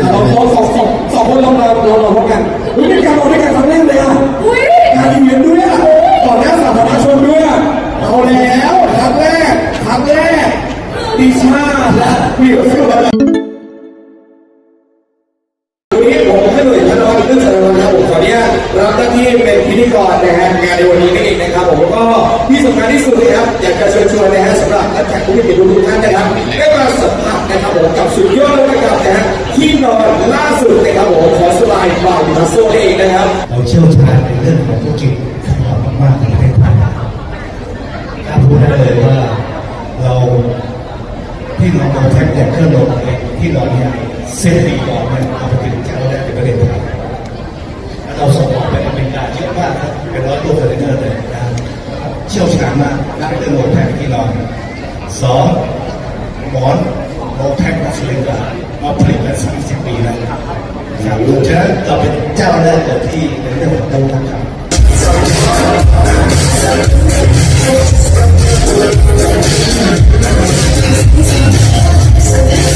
เราสองสองสองสองคนเราเราเราเราพบกันอุ้ยเป็นการเราด้วยกันครั้งแรกเลยอะอุ้ยงานอีเวนต์ด้วยอะต่อหน้าสาธารณชนด้วยอะเอาแล้วครั้งแรกครั้งแรกดิชาและวิวสุดวันนี้ผมให้หน่วยพนอยเรื่องสารวัตรนะครับผมขออนุญาตรับหน้าที่เป็นพิธีกรนะฮะงานในวันนี้นี่เองนะครับผมแล้วก็ที่สำคัญที่สุดนะครับอยากจะเชิญชวนนะฮะสำหรับนักแข่งผู้มีเกียรติทุกท่านนะครับได้มาสัมผัสนะครับผมกับสุดยอดนวัตกรรม นะฮะที่นอนล่าสุดนะครับผมขอสไลด์บายมิทัสโซ่เองนะครับ เราเชี่ยวชาญในเรื่องของธุรกิจของเรามากๆในประเทศไทยกล้าพูดได้เลยว่าเราที่นอนโดนแท็กเนี่ยเครื่องนอนเองที่นอนเนี่ยเซฟตี้นอนเนี่ยเอาไปเป็นเจ้าแรกในประเทศไทยแล้วเราส่งออกไปอเมริกาเยอะมากครับเป็นร้อยตัวคอนเทนเนอร์เลยนะเชี่ยวชาญมากในเรื่องโดนแท็กที่นอนสองหมอน โดนแท็กมาสลิงกามาผลิตมาสามสิบปีแล้วครับฉะนั้นเราเป็นเจ้าแรกเลยที่ในเรื่องของโต๊ะครับต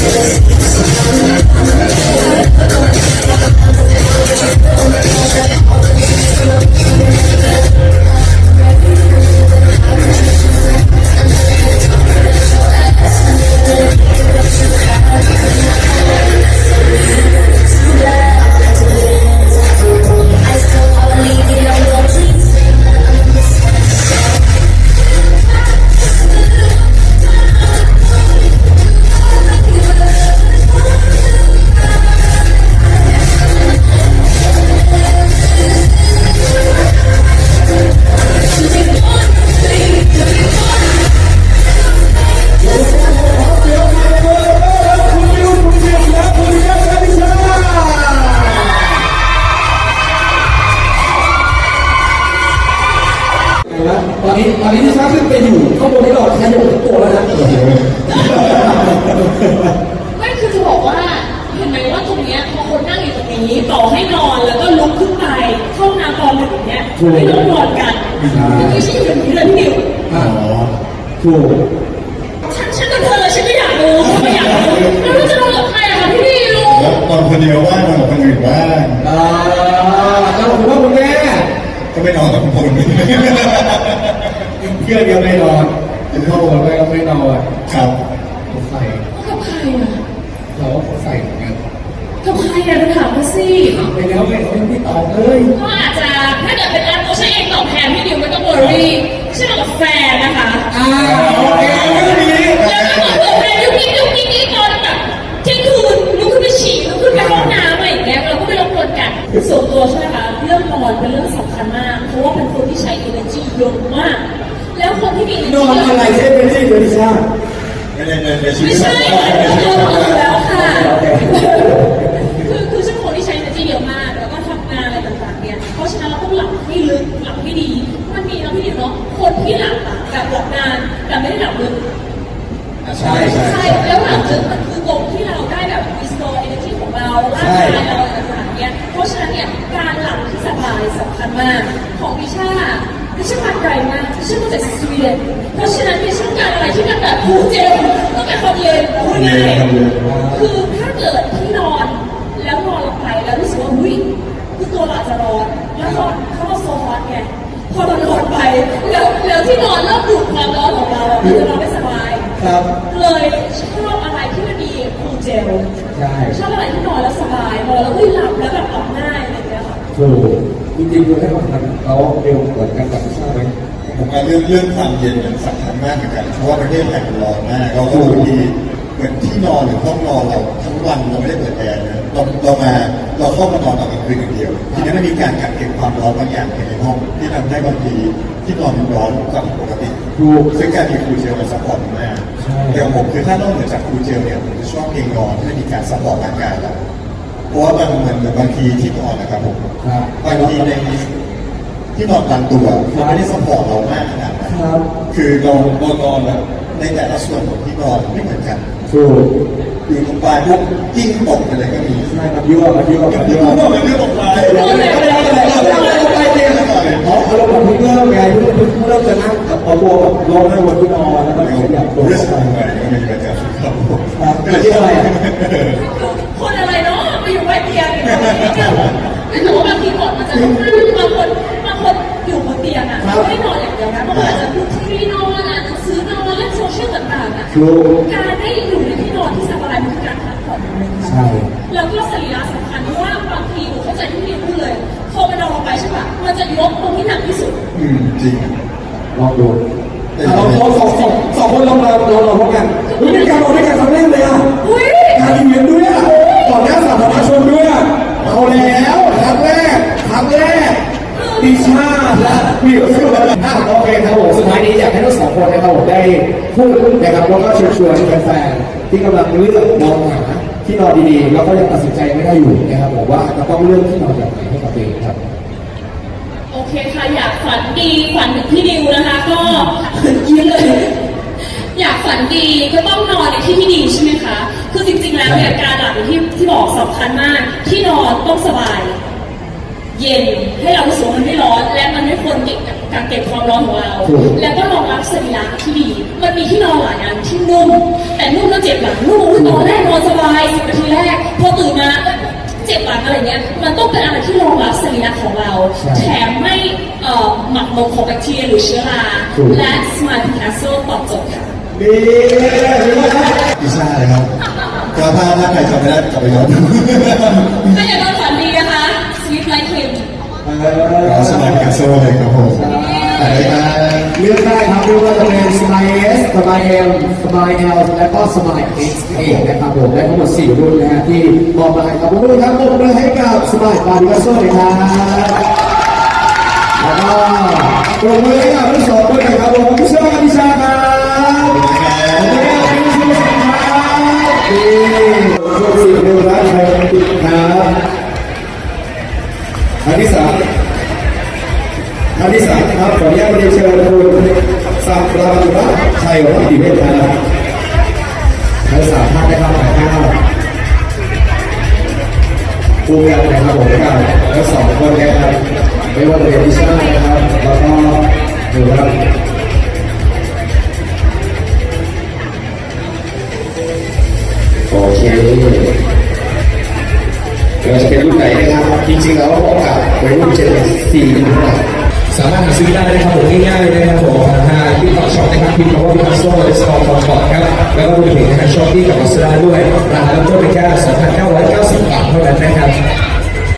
ไม่ใช่อยู่อย่างนี้เลยพี่ดิวอ๋อถูกฉันฉันกับเธอฉันก็อยากรู้ฉันอยากรู้แล้วเราจะนอนกับใครอะคะพี่ดิวแล้วนอนคนเดียวบ้างนอนกับคนอื่นบ้างอ่าแล้วผมว่าคุณแม่ก็ไม่นอนกับคนเพื่อนยังไม่นอนคุณพ่อคุณแม่ก็ไม่นอนครับใส่กับใครอะ เราก็ใส่เหมือนกัน กับ ใครอะเธอถามมาสิไปแล้วไม่เขายังไม่ตอบเลยก็อาจจะถ้าเกิดเป็นอันตัวฉันเองตอบแทนพี่ดิวไม่ต้องวอรี่ฉันนอนกับแฟนนะคะอ่าโอเคก็ดีแล้วก็บอกตัวแฟนยุกยิกยุกยิกยิกตอนแบบเที่ยงคืนลุกขึ้นไปฉี่ลุกขึ้นไปห้องน้ำอะไรอย่างเงี้ยเราก็ไม่รบกวนกันส่วนตัวใช่ไหมคะเรื่องนอนเป็นเรื่องสำคัญมากเพราะว่าเป็นคนที่ใช้ energy เยอะมาก แล้วคนที่มี energy นอนอะไรใช่เป็นที่บริษัทไม่ได้ในในชีวิไม่ตใช่ประจำวันเรานอนแล้วค่ะ ที่หลับอะแบบหลับนานแต่ไม่ได้หลับลึกใช่ใช่ใช่แล้วหลังจากมันคือกลมที่เราได้แบบ restore energy ของเราร่างกายเราอะไรต่างๆเนี่ยเพราะฉะนั้นเนี่ยการหลับที่สบายสำคัญมาก ของดิชาดิชามาไกลมากดิชามาจากสวีเดนเพราะฉะนั้นดิฉันการอะไรที่มันแบบผูเจลต้องการความเย็นพูดง่ายๆคือถ้าเกิดที่นอนแล้วนอนลงไปแล้วรู้สึกว่าอุ้ยคือตัวเราอาจจะร้อนแล้วนอน พอเรานอนไปแล้วแล้วที่นอนเริ่มดูดความร้อนของเราอะมันจะนอนไม่สบาย ครับ เลยชอบอะไรที่มันมีคูลเจลใช่ชอบอะไรที่นอนแล้วสบายนอนแล้วก็หลับแล้วแบบหลับง่ายอะไรอย่างเงี้ยค่ะถูกจริงๆคุณให้ความสำคัญเขาเร็วกว่ากันกับทราบไหม ผมว่าเรื่องเรื่องความเย็นเนี่ยสำคัญมากเหมือนกัน เพราะว่าประเทศไทยมันร้อนมากเราก็บางทีเห มือนที่นอนหรือห้องนอนเราทั้งวันเราไม่ได้เปิดแอร์นะเราเรามาเราเข้ามานอนตอนกลางคืนอย่างเดียว ทีนี้มันมีการกักเก็บความร้อนบางอย่างภายในห้องที่ทำให้บางทีที่นอนมันร้อนกว่าปกติถูกซึ่งการมีคูลเจลมันซัพพอร์ตมากใช่แต่ของผมคือถ้านอกเหนือจากคูลเจลเนี่ยผมจะชอบเตียงนอนที่มีการซัพพอร์ตร่างกายเราเพราะว่าบางเหมือนเหมือนบางทีที่นอนนะครับผมครับบางทีในที่นอนบางตัวมันไม่ได้ซัพพอร์ตเรามากขนาดนั้นครับคือเราเรานอนแบบในแต่ละส่วนของที่นอนไม่เหมือนกัน ถูกอยู่ตรงปลายพวกกิ้งตกอะไรก็มีใช่มันยั่วมันยั่วมันยั่วผมว่ามันคือตกปลายเราไม่ได้เราไม่ได้เราไม่ได้เราไปเตียเพราะเราบบเพิ่งเริ่มไงเพิ่งเพิ่งเริ่มจะนั่งกับเอาตัวแบบลงให้บนที่นอนแล้วก็ขยับตัวริสเข้าก์ไปอะไรก็มีประจำครับผมครับเกิดที่อะไรคนอะไรเนาะแต่ว่าบางทีก่อนมันจะต้องบางคนบางคนอยู่บนเตียงอะไม่ได้นอนอย่างเดียวนะบางคนอาจจะดูทีวีนอนอ่านหนังสือนอนเล่นโซเชียลต่างๆอะการได้ ใช่ แล้วก็สรีระสำคัญเพราะว่าบางทีหนูเข้าใจที่พี่พูดเลยพอมันนอนลงไปใช่ปะมันจะยกตรงที่หนักที่สุด อืมจริงลองดูเราสองสองสองสองคนลองเราเราเราพบกันอุ้ยเป็นการลองด้วยกันครั้งแรกเลยอะอุ้ยการอีเวนต์ด้วยอะต่อหน้าสาธารณชนด้วยอะเอาแล้วครั้งแรกครั้งแรกดิชาและวิวสุดอะโอเคครับผมสุดท้ายนี้อยากให้ทั้งสองคนนะครับผมได้พูดนะครับแล้วก็เชิญชวนแฟนๆที่กำลังเลือกมองหา ที่นอนดีๆแล้วก็ยังตัดสินใจไม่ได้อยู่นะครับผมว่าจะต้องเลือกที่นอนแบบไหนให้กับตัวเองครับ โอเคค่ะอยากฝันดีฝันถึงพี่ดิวนะคะก็ยิ้มเลย อยากฝันดีก็ต้องนอนในที่ที่ดีใช่ไหมคะ คือจริงๆแล้วเนี่ยการหลับอย่างที่ที่บอกสำคัญมาก ที่นอนต้องสบาย เย็นให้เรารู้สึกว่ามันไม่ร้อน และมันไม่ควรเก็บกักเก็บความร้อนของเรา ถูก แล้วก็รองรับสรีระที่ดี มันมีที่นอนหลายอันที่นุ่ม แต่นุ่มแล้วเจ็บหลังนุ่มอุ๊ยตอนแรกนอนสบายสิบนาทีแรกพอตื่นมาเอ้ยเจ็บหลังอะไรเงี้ย มันต้องเป็นอะไรที่รองรับสรีระของเราใช่แถมไม่เอ่อหมักหมมของแบคทีเรียหรือเชื้อราถูกและ Smart Castle ตอบโจทย์ค่ะดีเลยครับพิซซ่าเลยครับก็ถ้าถ้าใครจำไม่ได้กลับไปย้อนดูถ้าอยากนอนฝันดีนะคะ Sleep Like Him ก็สมัครแคสโซ่เลยครับผมอะไรนะ เลือกได้ครับไม่ว่าจะเป็นสมายเอสสมายเอ็มสมายเอลและก็สมายเอ็กซ์เองนะครับผมได้ทั้งหมด4รุ่นนะฮะที่มอบมาให้ครับผมด้วยครับผมเลยให้กับสมายบาริกาโซ่เลยครับแล้วก็ปรบมือให้กับทั้งสองคนนะครับผมพิชาพิชาครับดีช่วงสี่เดือนรัชชัย บัณฑิตครับอันที่สามนะครับขออนุญาตเรียนเชิญคุณสักราบุระชัยวัฒน์ดิเวศครับทั้งสามท่านนะครับถ่ายภาพคู่กันนะครับผมกับทั้งสองคนนะครับไม่ว่าจะเป็นพิชานะครับแล้วก็หรือว่าโอเคเราจะเป็นรุ่นไหนนะครับ จริงๆแล้วเหมาะกับวัยรุ่นเจนซีนะครับ สามารถหาซื้อได้นะครับผมง่ายๆนะครับผมทางที่ต่อช็อปนะครับพิมพ์คำว่าพิคัสโซ่และสตอร์คอร์ดครับแล้วก็รวมถึงนะครับช็อปที่กับออสราด้วยราคาเริ่มต้นเพียงแค่2,990บาทเท่านั้นนะครับ